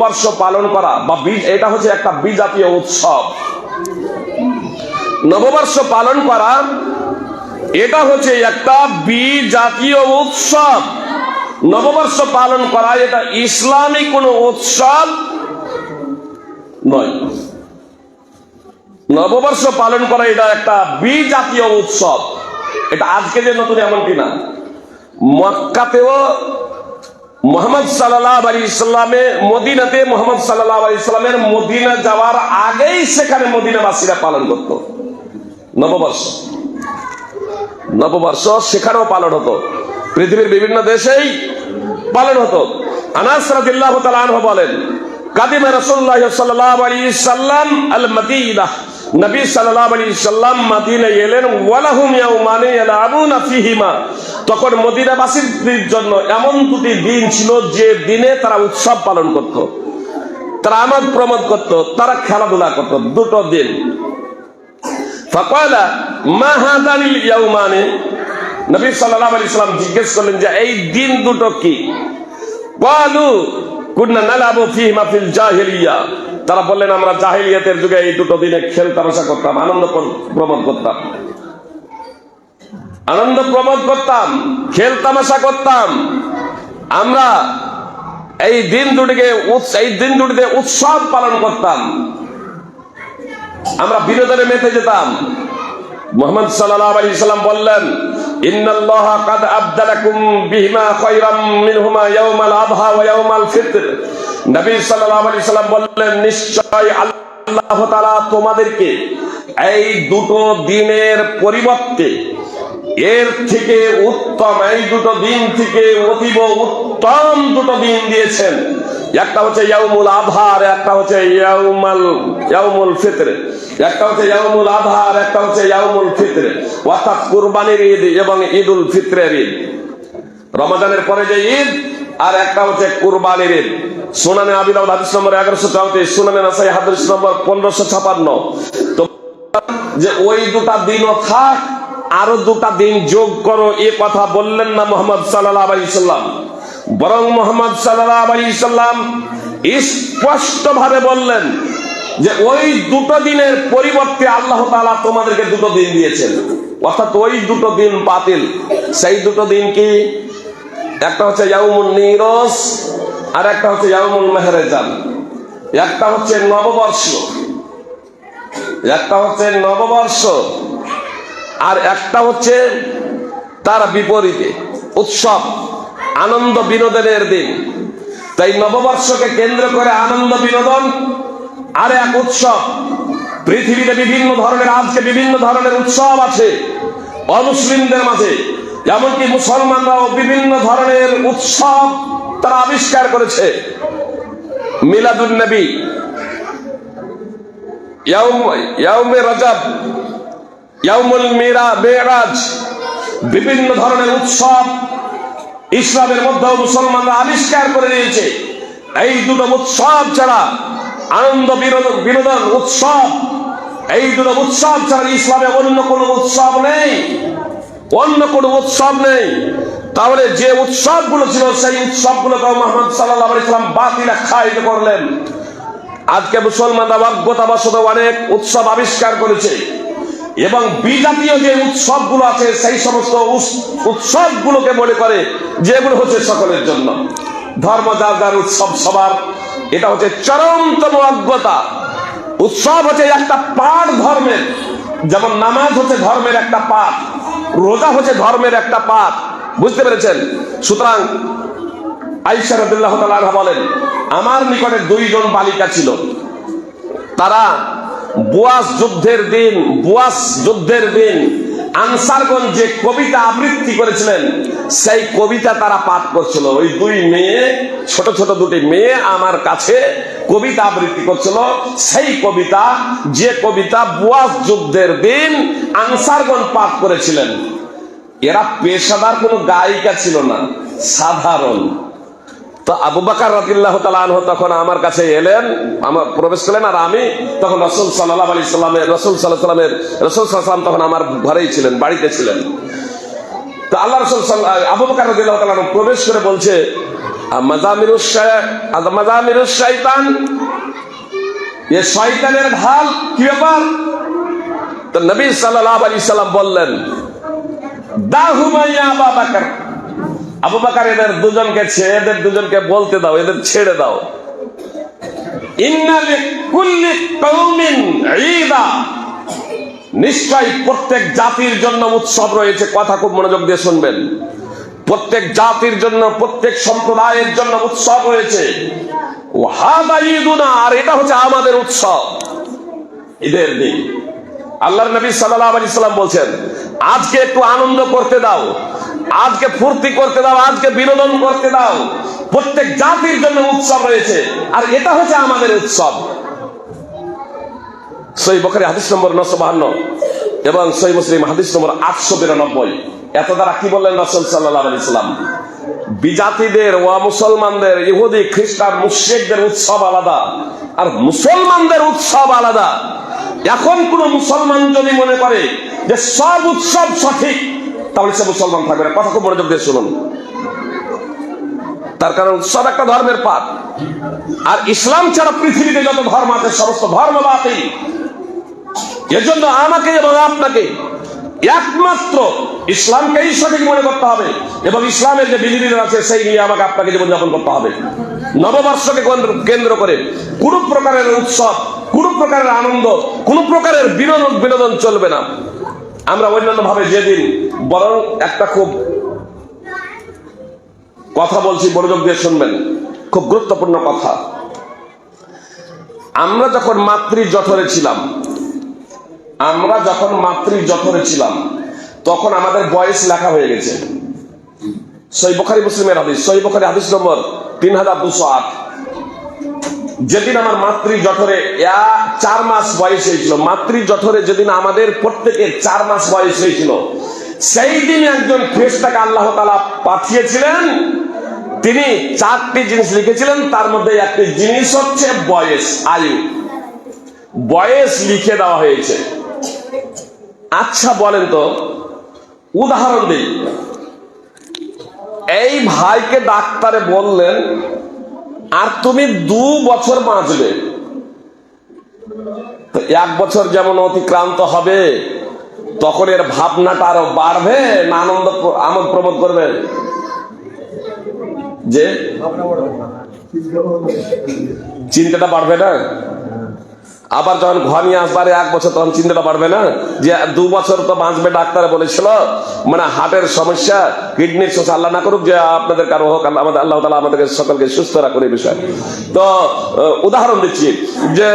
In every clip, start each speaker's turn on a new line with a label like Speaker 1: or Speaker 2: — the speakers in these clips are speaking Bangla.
Speaker 1: নববর্ষ পালন করা বা এটা হচ্ছে একটা বিজাতীয় উৎসব। নববর্ষ পালন করা, এটা হচ্ছে একটা বিজাতীয় উৎসব। নববর্ষ পালন করা, এটা ইসলামী কোন উৎসব নয়। নববর্ষ পালন করা, এটা একটা বিজাতীয় উৎসব। এটা আজকে যে নতুন এমন কিনা মক্কাতেও মোহাম্মদ সাল্লাহ আলী ইসলামে মদিনাতে মোহাম্মদ সাল্লাহ আলী ইসলামের মদিনা যাওয়ার আগেই সেখানে মদিনাবাসীরা পালন করত। নববর্ষ। নববর্ষ সেখানেও পালন হতো। পৃথিবীর বিভিন্ন দেশেই পালন হতো। আনাস বলেন, কাদিমা রাসূলুল্লাহ সাল্লাল্লাহু আলাইহি সাল্লাম আল মদিনা নবী সাল্লাল্লাহু আলাইহি সাল্লাম মদিনায় এলেন, ওয়ালাহুম ইয়াউমানি ইয়ালাবুনা ফিহিমা। তখন মদিনাবাসীর জন্য এমন দুটি দিন ছিল যে দিনে তারা উৎসব পালন করত, তারা আমোদ প্রমোদ করত, তারা খেলাধুলা করত, দুটো দিন। ফাকালা, মা হাদানিল ইয়াউমানি? নবী সাল্লাল্লাহু আলাইহি সাল্লাম জিজ্ঞেস করলেন যে, এই দিন দুটো কি? ক্বালু, কুননা নালাবু ফিহিমা ফিল জাহিলিয়া। তারা বললেন, আমরা জাহিলিয়াতের যুগে এই দুটো দিনে খেল তামাশা করতাম, আনন্দ প্রমোদ করতাম। আনন্দ প্রমোদ করতাম, খেল তামাশা করতাম। আমরা এই দিন দুটিকে এই দিন দুটিতে উৎসব পালন করতাম। আমরা বিনোদনে মেতে যেতাম। মোহাম্মদ সাল্লাল্লাহু আলাইহি সাল্লাম বললেন, ইন্নাল্লাহ কাদ আবদালাকুম বিহিমা খায়রাম মিনহুমা ইয়াউমাল আযহা ওয়া ইয়াউমাল ফিতর। নবী সাল্লাল্লাহু আলাইহি সাল্লাম বললেন, নিশ্চয় আল্লাহ তাআলা তোমাদেরকে এই দুটো দিনের পরিবর্তে, এর থেকে উত্তম, এই দুটো দিন থেকে অতীব উত্তম দুটো দিন দিয়েছেন। একটা হচ্ছে ইয়াউমুল আধা আর একটা হচ্ছে ইয়াউমাল, ইয়াউমুল ফিতর, একটা হচ্ছে ইয়াউমুল আধা আর একটা হচ্ছে ইয়াউমুল ফিতর, অর্থাৎ কুরবানির ঈদ এবং ঈদুল ফিতরের ঈদ। রমাদানের পরে যে ঈদ আর একটা হচ্ছে কুরবানির ঈদ। সুনানে আবি দাউদ হাদিস নম্বর এগারোশো চৌত্রিশ, সুনানে নাসাই হাদিস নম্বর পনেরোশো ছাপান্ন। তো যে ওই দুটা দিনও থাক, আরও দুটা দিন যোগ করো, এ কথা বললেন না মোহাম্মদ সাল্লাহ আলী সাল্লাম। বরং মোহাম্মদ সাল্লাহ আলী সাল্লাম স্পষ্ট ভাবে বললেন যে ওই দুটো দিনের পরিবর্তে আল্লাহ তাআলা তোমাদেরকে দুটো দিন দিয়েছেন। অর্থাৎ ওই দুটো দিন বাতিল। সেই দুটো দিন কি? একটা হচ্ছে ইয়াউমুল নিরস আর একটা হচ্ছে ইয়াউমুল মেহরেজান। একটা হচ্ছে নববর্ষ। একটা হচ্ছে নববর্ষ আর একটা হচ্ছে তার বিপরীতে, উৎসব, আনন্দ বিনোদনের দিন। তাই নববর্ষকে কেন্দ্র করে আনন্দ বিনোদন আর এক উৎসব। পৃথিবীতে বিভিন্ন ধরনের, আজকে বিভিন্ন ধরনের উৎসব আছে। অমুসলিমদের মাঝে এমনকি মুসলমানরাও বিভিন্ন ধরনের উৎসব তারা আবিষ্কার করেছে। মিলাদুন নবী রজব, ইয়াউমুল মিরা বিভিন্ন ধরনের উৎসব ইসলামের মধ্যেও মুসলমানরা আবিষ্কার করে নিয়েছে। এই দুটো উৎসব ছাড়া আনন্দ বিনোদন উৎসব, এই দুটো উৎসব ছাড়া ইসলামে অন্য কোনো উৎসব নেই। অন্য কোনো উৎসব নেই। তাহলে যে উৎসবগুলো ছিল, সেই উৎসবগুলোকে মোহাম্মদ সাল্লাহ ইসলাম বাতিল আখ্যায়িত করলেন। আজকে মুসলমানরা অজ্ঞতাবশত অনেক উৎসব আবিষ্কার করেছে। এবং বিজাতীয় যে উৎসবগুলো আছে, সেই সমস্ত উৎসবগুলোকে মনে করে যেগুলো হচ্ছে সকলের জন্য। ধর্ম যার যার উৎসব সবার, এটা হচ্ছে চরমতম অজ্ঞতা। উৎসব হচ্ছে একটা পাঠ ধর্মের। যেমন নামাজ হচ্ছে ধর্মের একটা পাঠ। রোজা হচ্ছে ধর্মের একটা পাঠ। বুঝতে পেরেছেন? সুতরাং আইসা বলেন, আমার নিকটে দুইজন বালিকা ছিল। তারা বুয়াস যুদ্ধের দিন, বুয়াস যুদ্ধের দিন আনসারগঞ্জ যে কবিতা আবৃত্তি করেছিলেন, সেই কবিতা তারা পাঠ করছিল। ওই দুই মেয়ে, ছোট ছোট দুটি মেয়ে আমার কাছে কবিতা আবৃত্তি করছিল। সেই কবিতা, যে কবিতা বুয়াস যুদ্ধের দিন আনসারগঞ্জ পাঠ করেছিলেন। এরা পেশাদার কোনো গায়িকা ছিল না, সাধারণ। তো আবু বাকার রাদিল্লাহ তালাহ তখন আমার কাছে এলেন, আমার প্রবেশ করলেন, আর আমি তখন রসুল সাল্লাহ আলি সাল্লামের, রসুল সাল্লাহ সাল্লামের, রসুল সাল্লাম তখন আমার ঘরেই ছিলেন, বাড়িতে ছিলেন। তো আল্লাহ রসুল আবু বাকার রাদিল্লাহ তালাহ প্রবেশ করে বলছে শয়তান এ শয়তানের ঢাল কি ব্যাপার? তো নবী সাল্লাল্লাহু আলাইহি সাল্লাম বললেন দাহুমাইয়া আবু বকর। আবু বকর, এদের দুজনকে ছেড়ে এদের দুজনকে বলতে দাও, এদের ছেড়ে দাও। ইন্না লিকুল্লি কওমিন ঈদা। নিশ্চয় প্রত্যেক জাতির জন্য উৎসব রয়েছে, কথা খুব মনোযোগ দিয়ে শুনবেন। প্রত্যেক জাতির জন্য, প্রত্যেক সম্প্রদায়ের জন্য উৎসব রয়েছে আর এটা হচ্ছে আমাদের উৎসব। ঈদের দিন। আল্লাহর নবী সাল্লাল্লাহু আলাইহি সাল্লাম বলছেন, আজকে একটু আনন্দ করতে দাও। আজকে ফুর্তি করতে দাও, আজকে বিনোদন করতে দাও। প্রত্যেক জাতির জন্য উৎসব রয়েছে, আর এটা হচ্ছে আমাদের উৎসব। সই বখারি হাদিস নম্বর নশো বাহান্ন এবং সই মুসলিম হাদিস নম্বর আটশো বিরানব্বই। এত দ্বারা কি বললেন রসুল সাল্লাহ আলি সাল্লাম? বিজাতিদের ও মুসলমানদের, ইহুদি, খ্রিস্টান, মুশ্রিকদের উৎসব আলাদা আর মুসলমানদের উৎসব আলাদা। এখন কোন মুসলমান যদি মনে করে যে সব উৎসব সঠিক, তাহলে সে মুসলমান থাকবে না। কথা খুব মনোযোগ দিয়ে শুনুন। তার কারণ উৎসব একটা ধর্মের পাঠ। আর ইসলাম ছাড়া পৃথিবীতে যত ধর্ম আছে, সমস্ত ধর্ম বাতিল। এজন্য আমাকে এবং আপনাকে একমাত্র ইসলামকেই সঠিক মনে করতে হবে এবং ইসলামের যে বিধিবিধান আছে, সেই নিয়ে আমাকে আপনাকে জীবনযাপন করতে হবে। নববর্ষকে কেন্দ্র- করে কোন প্রকারের উৎসব, কোন প্রকারের আনন্দ, কোন প্রকারের বিনোদন বিনোদন চলবে না। আমরা অন্যান্য ভাবে যেদিন বরং একটা খুব কথা বলছি, মনোযোগ দিয়ে শুনবেন, খুব গুরুত্বপূর্ণ কথা। আমরা যখন মাতৃ জঠরে ছিলাম আমরা যখন মাতৃ জঠরে ছিলাম, তখন আমাদের বয়স লেখা হয়ে গেছে। সই বখারি মুসলিমের হাদিস, সই বখারি হাদিস নম্বর তিন হাজার দুশো আট। যেদিন আমার মাতৃ জঠরে চার মাস বয়স হয়েছিল, মাতৃ জঠরে যেদিন আমাদের প্রত্যেকের চার মাস বয়স হয়েছিল, সেই দিন একজন ফেরেশতাকে আল্লাহ তাআলা পাঠিয়েছিলেন। তিনি চারটি জিনিস লিখেছিলেন, তার মধ্যে একটি জিনিস হচ্ছে বয়স, আয়ু। বয়স লিখে দেওয়া হয়েছে। আচ্ছা বলেন তো, উদাহরণ দিই। এই ভাইকে ডাক্তারে বললেন, আর তুমি দু বছর বাঁচবে। এক বছর যেমন অতিক্রান্ত হবে, তখন এর ভাবনাটা আরও বাড়বে না আনন্দ আমোদ প্রমোদ করবে? যে? চিন্তাটা বাড়বে না? আবার যখন ঘনিয়ে আসবার এক বছর তখন চিন্তাটা বাড়বে না? যে দু বছর তো বাঁচবে ডাক্তার বলেছিল। মানে হার্টের সমস্যা, কিডনির সমস্যা, আল্লাহ না করুক যে আপনাদের কারও হোক আমাদের আল্লাহ তালা আমাদেরকে সকলকে সুস্থ রাখুন এই বিষয়ে। তো উদাহরণ দিচ্ছি যে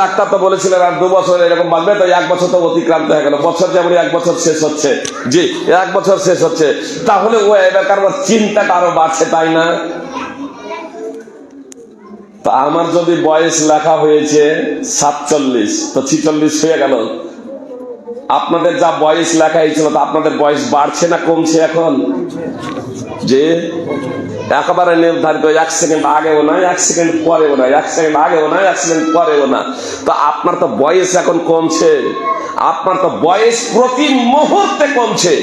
Speaker 1: ডাক্তার তো বলেছিলেন, আর দু বছর এরকম বাঁচবে, তো এক বছর তো অতিক্রান্ত হয়ে গেল। বছর যেমন এক বছর শেষ হচ্ছে। জি, এক বছর শেষ হচ্ছে। তাহলে ও এবার চিন্তাটা আরও বাড়ছে, তাই না? তা আমার যদি বয়স লেখা হয়েছে সাতচল্লিশ, তো ছিচল্লিশ হয়ে গেল। আপনাদের যা বয়স লেখা হয়েছিল, তা আপনাদের বয়স বাড়ছে না কমছে এখন? যে একেবারে নির্ধারিত, এক সেকেন্ড আগেও না এক সেকেন্ড পরেও না এক সেকেন্ড আগেও না এক সেকেন্ড পরেও না। তো আপনার তো বয়স এখন কমছে। আপনার তো বয়স প্রতি মুহূর্তে কমছে,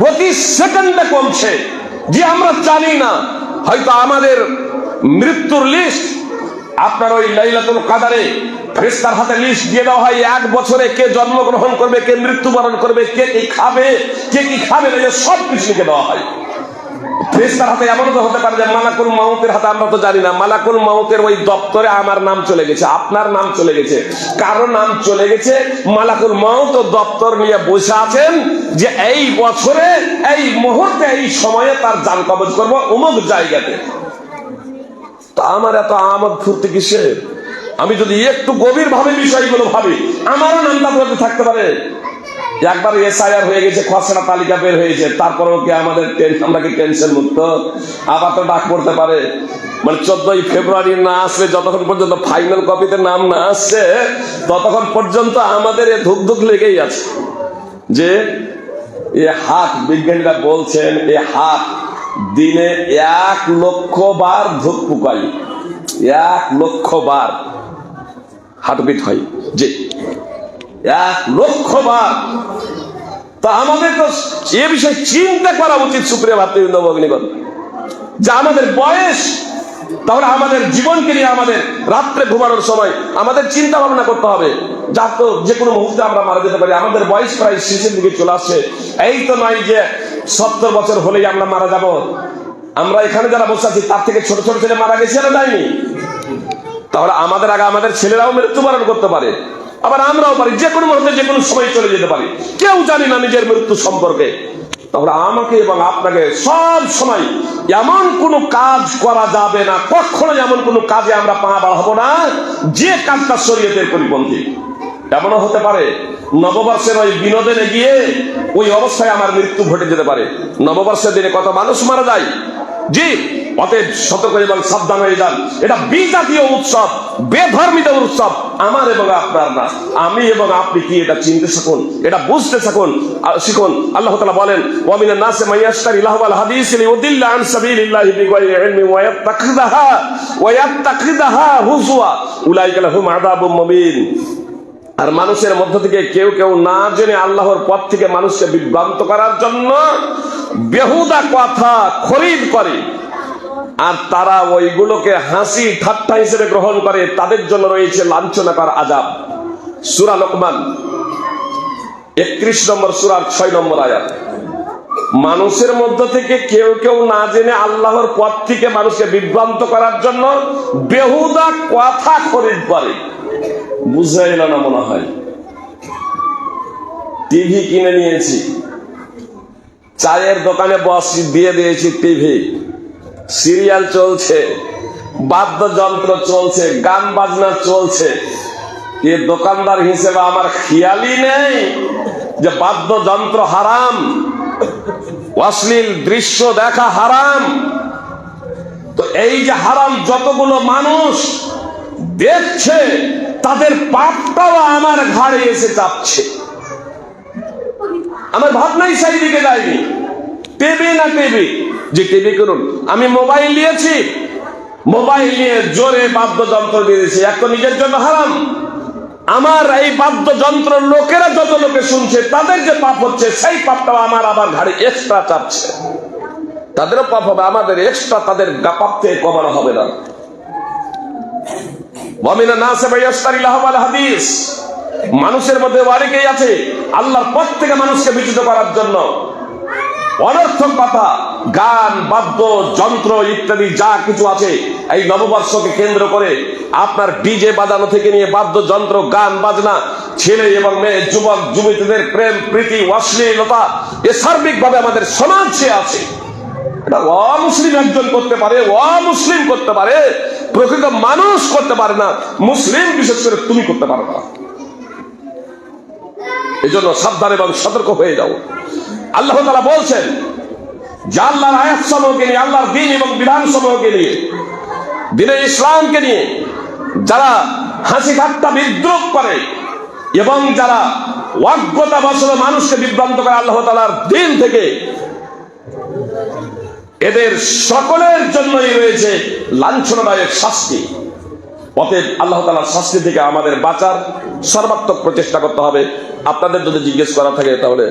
Speaker 1: প্রতি সেকেন্ডে কমছে। যে আমরা জানি না, হয়তো আমাদের মৃত্যুর লিস্ট আপনার ওই লাইলাতুল কাদারে ফেরেশতার হাতে লিস্ট দিয়ে দেওয়া হয়, এক বছরে কে জন্মগ্রহণ করবে, কে মৃত্যুবরণ করবে, কে কি খাবে, কে কি খাবে না সব কিছু লিখে দেওয়া হয়। ফেরেশতার হাতে এমন তো হতে পারে যে মালাকুল মাউতের হাতে আমরা তো জানি না। মালাকুল মাউতের ওই দপ্তরে আমার নাম চলে গেছে, আপনার নাম চলে গেছে, কারও নাম চলে গেছে। মালাকুল মাউত দপ্তর নিয়ে বসে আছেন যে এই বছরে, এই মুহূর্তে, এই সময়ে তার যান কবজ করব অমুক জায়গাতে। তা আমার এত আমদ ফুর্তি কিসে? আমি যদি একটু গভীর ভাবে বিষয়গুলো ভাবি, আমারও নামটা বলতে থাকতে পারে। একবার এসআইআর হয়ে গেছে, খসড়া তালিকা বের হয়েছে, তারপরেও কি আমাদের আমরা কি টেনশন মুক্ত? আবার তো ডাক পড়তে পারে। মানে চোদ্দই ফেব্রুয়ারি না আসলে যতক্ষণ পর্যন্ত ফাইনাল কপিতে নাম না আসছে, ততক্ষণ পর্যন্ত আমাদের এ ধুক ধুক লেগেই আছে। যে, এ হাত বিজ্ঞানীরা বলছেন, এ হাত দিনে এক লক্ষ বার ধূপ পুকাই এক লক্ষ বার হার্টবিট হয়। যে এক লক্ষ বার। তা আমাদের তো এ বিষয়ে চিন্তা করা উচিত, সুপ্রিয় ভাতৃবৃন্দ ভগ্নিগণ। যে আমাদের বয়স, তাহলে আমাদের জীবনকে নিয়ে আমাদের রাত্রে ঘুমানোর সময় আমাদের চিন্তা ভাবনা করতে হবে। যা তো যে কোনো মুহূর্তে আমরা মারা যেতে পারি। আমাদের বয়স প্রায় শেষের দিকে চলে আসছে এই তো নয় যে সত্তর বছর হলেই আমরা মারা যাব। আমরা এখানে যারা বসে আছি, তার থেকে ছোট ছোট ছেলে মারা গেছে না যায়নি। তাহলে আমাদের আগে আমাদের ছেলেরাও মৃত্যুবরণ করতে পারে। আবার আমরাও পারি, যে কোনো মুহূর্তে, যে কোনো সময় চলে যেতে পারি। কেউ জানি না নিজের মৃত্যু সম্পর্কে। তাহলে আমাকে এবং আপনাকে সব সময় এমন কোনো কাজ করা যাবে না, কখনো এমন কোনো কাজে আমরা পা বাড়াবো না, যে কাজটা শরীয়তের পরিপন্থী। এমনও হতে পারে নববর্ষের ওই বিনোদনে গিয়ে ওই অবস্থায় আমার মৃত্যু ঘটে যেতে পারে। নববর্ষের দিনে কত মানুষ মারা যায়? জি, অতএব সতর্ক এবং সাবধান হয়ে যান। এটা বিজাতীয় উৎসব বেধর্মীদের উৎসব, আমার এবং আপনার না। আমি এবং আপনি কি এটা চিনতে থাকুন? এটা বুঝতে আর শিখুন, আল্লাহ তাআলা বলেন ওয়ামিনান নাসে মাইয়াশতারি লাহওয়াল হাদিস লিউদিল্লা আন সাবিলিল্লাহি বিগাইরি ইলমি ওয়া ইয়াত্তাখিদাহা ওয়া ইয়াত্তাখিদাহা হুজুয়া। উলাইকা লাহুম আযাবুম মুবিন। আর মানুষের মধ্য থেকে কেউ কেউ না জেনে আল্লাহর পথ থেকে মানুষকে বিভ্রান্ত করার জন্য বেহুদা কথা খরিদ করে। আর তারা ওইগুলোকে হাসি ঠাট্টা হিসেবে গ্রহণ করে, তাদের জন্য রয়েছে লাঞ্ছনাকার আজাব সুরা লোকমান, একত্রিশ নম্বর সুরার ছয় নম্বর আয়াত। মানুষের মধ্য থেকে কেউ কেউ না জেনে আল্লাহর পথ থেকে মানুষকে বিভ্রান্ত করার জন্য বেহুদা কথা খরিদ করে। বুঝা না মনে হয় টিভি কিনে নিয়েছি। চায়ের দোকানে বস দিয়ে দিয়েছি টিভি সিরিয়াল চলছে, বাদ্যযন্ত্র চলছে, গান বাজনা চলছে। এ দোকানদার হিসেবে আমার খেয়ালই নেই যে বাদ্যযন্ত্র হারাম, অশ্লীল দৃশ্য দেখা হারাম। তো এই যে হারাম যতগুলো মানুষ দেখছে তাদের পাপটাও আমার ঘাড়ে এসে চাপছে। আমার ভাবনাই সেই দিকে যায়নি। টিভি না টিভি যে টিভি করুন। আমি মোবাইল নিয়েছি। মোবাইল নিয়ে জোরে বাদ্যযন্ত্র দিয়েছি এখন নিজের জন্য হারাম। আমার এই বাদ্যযন্ত্র লোকেরা যত লোকে শুনছে, তাদের যে পাপ হচ্ছে, সেই পাপটাও আমার আবার ঘাড়ে এক্সট্রা চাপছে। তাদেরও পাপ হবে, আমাদের এক্সট্রা তাদের পাপ থেকে কমানো হবে না। লাহওয়াল হাদিস। মানুষের মধ্যে অনেকেই আছে আল্লাহর পথ থেকে মানুষকে বিচ্যুত করার জন্য। অনর্থক কথা, গান, বাদ্য, যন্ত্র ইত্যাদি যা কিছু আছে এই নববর্ষকে কেন্দ্র করে আপনার ডিজে বাজানো থেকে নিয়ে বাদ্য, যন্ত্র, গান, বাজনা, ছেলে এবং মেয়ে, যুবক, যুবতীদের প্রেম, প্রীতি, অশ্লীলতা, এ সার্বিকভাবে আমাদের সমাজে আছে। এটা অমুসলিম একজন করতে পারে, অমুসলিম করতে পারে প্রকৃত মানুষ করতে পারে না, মুসলিম বিশেষ করে তুমি করতে পারো না। এই জন্য সাবধান এবং সতর্ক হয়ে যাও। আল্লাহ তালা বলছেন, যে আল্লাহর আয়াত সমূহকে নিয়ে, আল্লাহর দিন এবং বিধান সমূহকে নিয়ে দিনের ইসলামকে নিয়ে যারা হাসি ঠাট্টা বিদ্রোহ করে এবং যারা অজ্ঞতা বছর মানুষকে বিভ্রান্ত করে, আল্লাহ তালার দিন থেকে এদের সকলের জন্যই রয়েছে লাঞ্ছনদায়ক শাস্তি। অতএব আল্লাহ তালার শাস্তি থেকে আমাদের বাঁচার সর্বাত্মক প্রচেষ্টা করতে হবে। আপনাদের যদি জিজ্ঞেস করা থাকে তাহলে